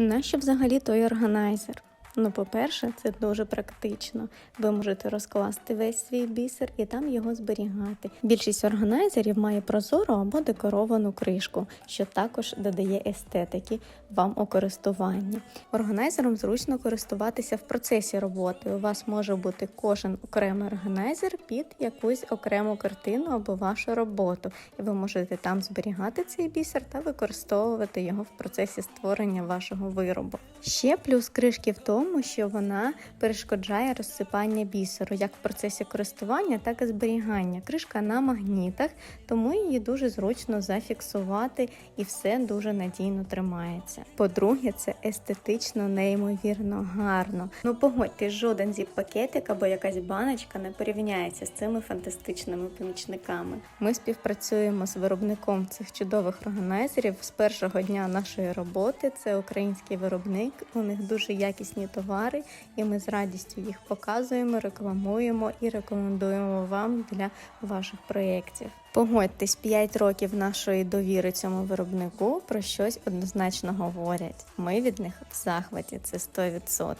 Нащо взагалі той органайзер? Ну, по-перше, це дуже практично. Ви можете розкласти весь свій бісер і там його зберігати. Більшість органайзерів має прозору або декоровану кришку, що також додає естетики вам у користуванні. Органайзером зручно користуватися в процесі роботи. У вас може бути кожен окремий органайзер під якусь окрему картину або вашу роботу, і ви можете там зберігати цей бісер та використовувати його в процесі створення вашого виробу. Ще плюс кришки в тому, що вона перешкоджає розсипання бісеру як в процесі користування, так і зберігання. Кришка на магнітах, тому її дуже зручно зафіксувати і все дуже надійно тримається. По-друге, це естетично неймовірно гарно. Ну погодьте, жоден зіп-пакетик або якась баночка не порівняється з цими фантастичними помічниками. Ми співпрацюємо з виробником цих чудових органайзерів з першого дня нашої роботи. Це український виробник. У них дуже якісні товари, і ми з радістю їх показуємо, рекламуємо і рекомендуємо вам для ваших проєктів. Погодьтесь, 5 років нашої довіри цьому виробнику про щось однозначно говорять. Ми від них в захваті, це 100%.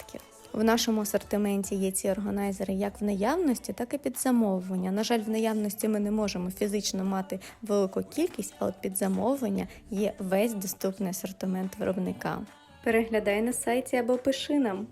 В нашому асортименті є ці органайзери як в наявності, так і під замовлення. На жаль, в наявності ми не можемо фізично мати велику кількість, але під замовлення є весь доступний асортимент виробника. Переглядай на сайті або пиши нам.